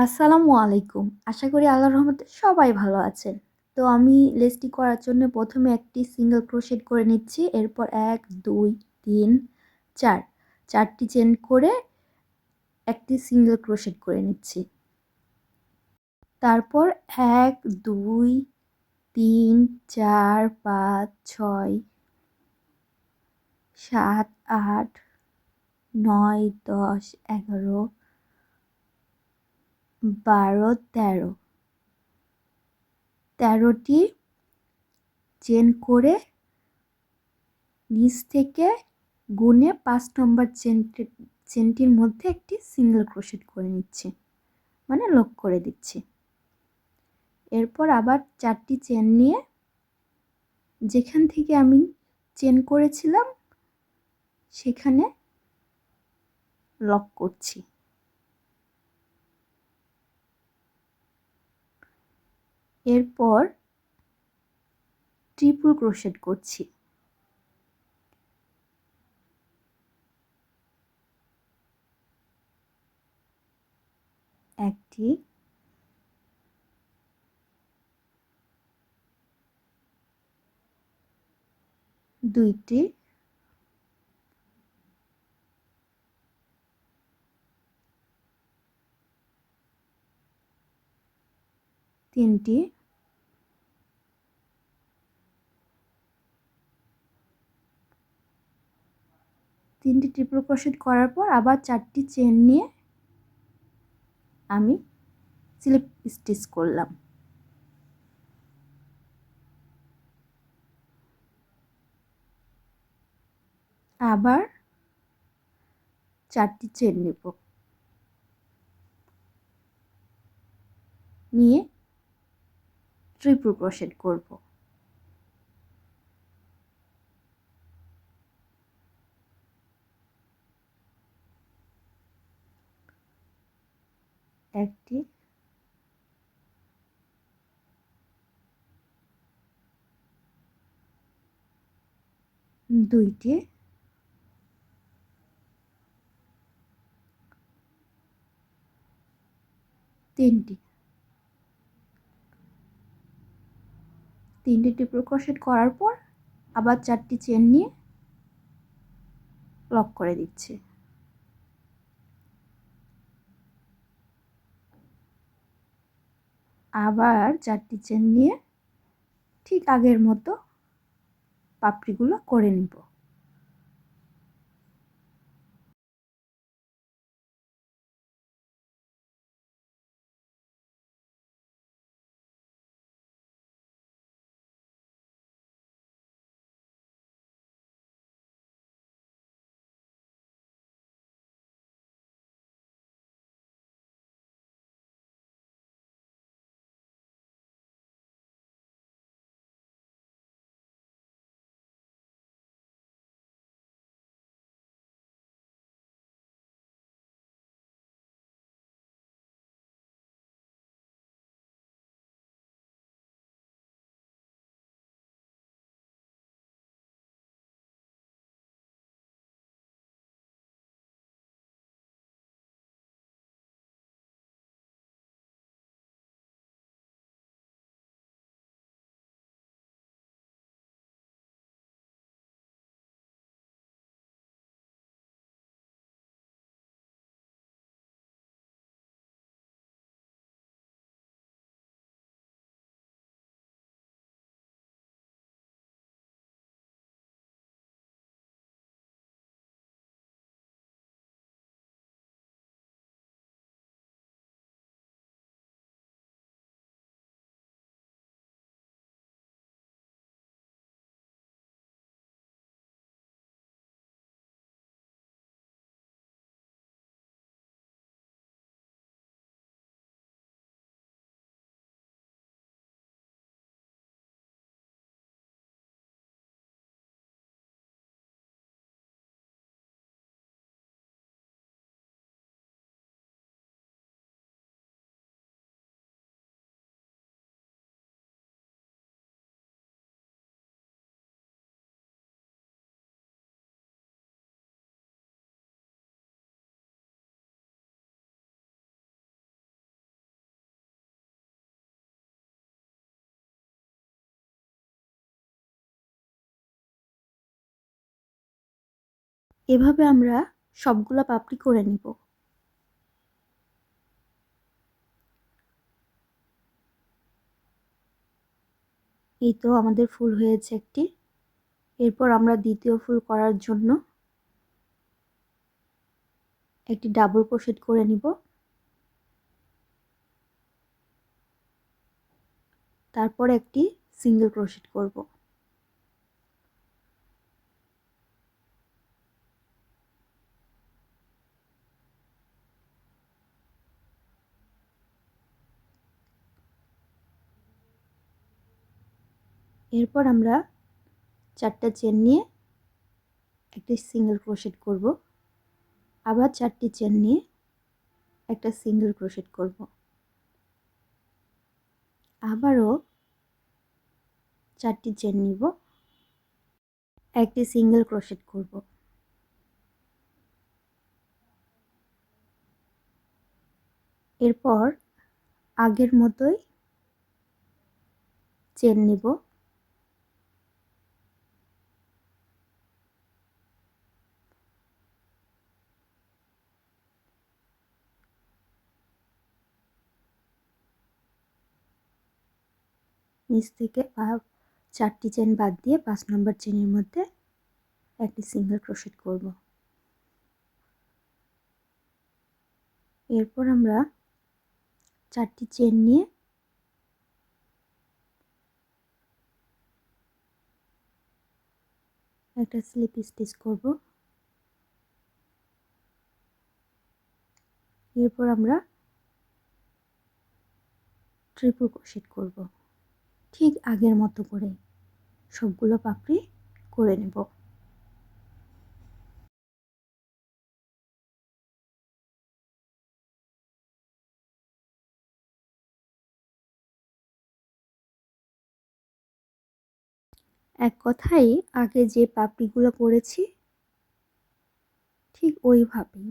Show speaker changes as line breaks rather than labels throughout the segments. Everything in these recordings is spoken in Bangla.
আসসালামু আলাইকুম আশা করি আল্লাহ রহমতে সবাই ভালো আছেন তো আমি লেসটি করার জন্য প্রথমে একটি সিঙ্গেল ক্রোশেট করে নিচ্ছি এরপর এক দুই তিন চার চারটি চেন করে একটি সিঙ্গেল ক্রোশেট করে নিচ্ছি তারপর এক দুই তিন চার পাঁচ ছয় সাত আট নয় দশ এগারো বারো তেরো তেরোটি চেন করে নিচ থেকে গুনে পাঁচ নম্বর চেনটি চেনটির মধ্যে একটি সিঙ্গেল ক্রোশেট করে নিচ্ছি মানে লক করে দিচ্ছি এরপর আবার চারটি চেন নিয়ে যেখান থেকে আমি চেন করেছিলাম সেখানে লক করছি এরপর ট্রিপল ক্রোশেট করছি একটি দুইটি তিনটি তিনটি ট্রিপল ক্রোশেট করার পর আবার চারটি চেন নিয়ে আমি স্লিপ স্টিচ করলাম আবার চারটি চেন নেব নিয়ে ট্রিপল ক্রোশেট করব একটি দুইটি তিনটি তিনটে ট্রিপল ক্রোশেট করার পর আবার চারটি চেন নিয়ে লক করে দিচ্ছি আবার চারটি চেন নিয়ে ঠিক আগের মতো পাপড়িগুলো করে নিব এভাবে আমরা সবগুলো পাপড়ি করে নিব এই তো আমাদের ফুল হয়েছে একটি এরপর আমরা দ্বিতীয় ফুল করার জন্য একটি ডাবল ক্রোশেট করে নিব তারপর একটি সিঙ্গেল ক্রোশেট করবো এরপর আমরা চারটা চেন নিয়ে একটি সিঙ্গেল ক্রোশেট করব আবার চারটি চেন নিয়ে একটা সিঙ্গেল ক্রোশেট করব আবারও চারটি চেন নিব একটি সিঙ্গেল ক্রোশেট করব এরপর আগের মতোই চেন নিব নিচ থেকে চারটি চেন বাদ দিয়ে পাঁচ নম্বর চেনের মধ্যে একটি সিঙ্গেল ক্রোশেট করব এরপর আমরা চারটি চেন নিয়ে একটা স্লিপ স্টিচ করব এরপর আমরা ট্রিপল ক্রোশেট করবো ঠিক আগের মতো করে সবগুলো পাপড়ি করে নেব এক কথাই আগে যে পাপড়িগুলো করেছি ঠিক ওইভাবেই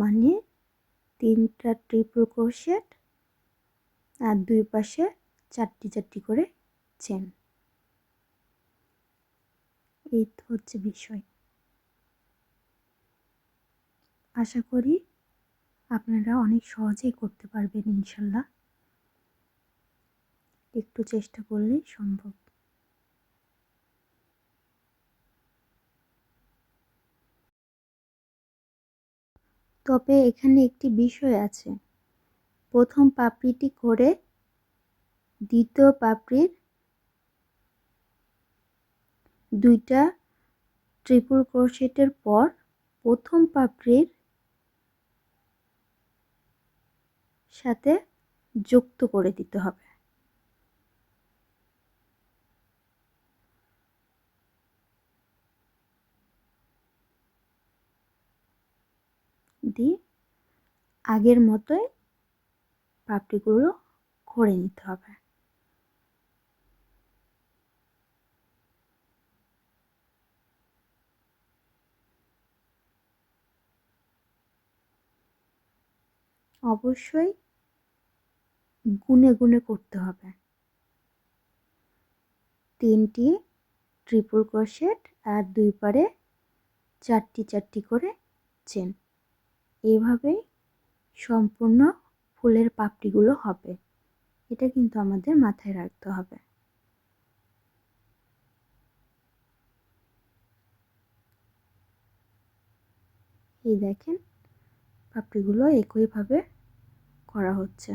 মানে তিনটা ট্রিপল ক্রোশেট আর দুই পাশে চারটি চারটি করে চেন এই তো হচ্ছে বিষয় আশা করি আপনারা অনেক সহজেই করতে পারবেন ইনশাল্লাহ একটু চেষ্টা করলেই সম্ভব তবে এখানে একটি বিষয় আছে প্রথম পাপড়িটি করে দ্বিতীয় পাপড়ির দুইটা ট্রিপল ক্রোশেটের পর প্রথম পাপড়ির সাথে যুক্ত করে দিতে হবে দিয়ে আগের মতোই পাপড়িগুলো করে নিতে হবে অবশ্যই গুনে গুনে করতে হবে তিনটি ট্রিপল ক্রোশেট আর দুই পারে চারটি চারটি করে চেন এইভাবে সম্পূর্ণ ফুলের পাপড়িগুলো হবে এটা কিন্তু আমাদের মাথায় রাখতে হবে এই দেখেন পাপড়িগুলো একইভাবে করা হচ্ছে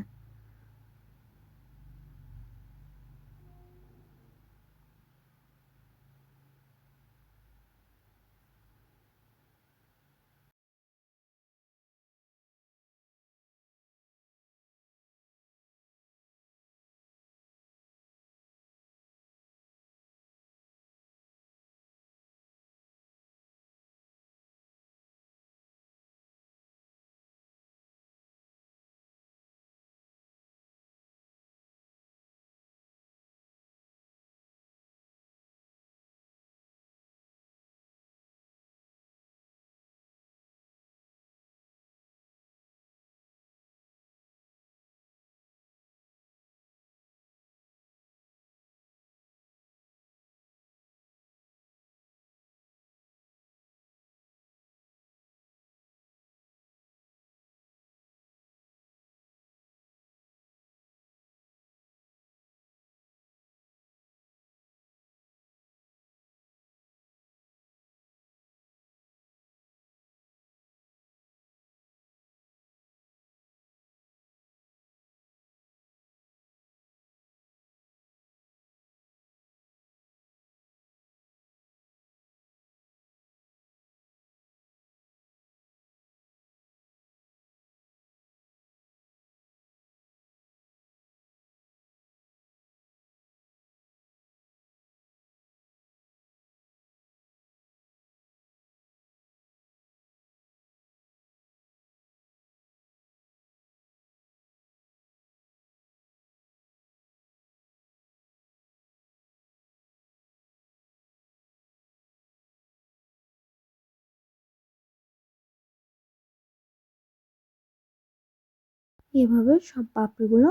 এভাবে সব পাপড়িগুলো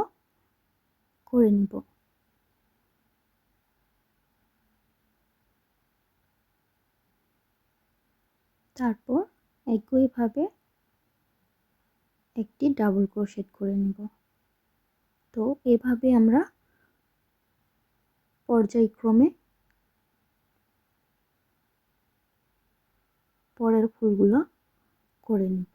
করে নিব তারপর একইভাবে একটি ডাবল ক্রোশেট করে নিব তো এভাবে আমরা পর্যায়ক্রমে পরের ফুলগুলো করে নিব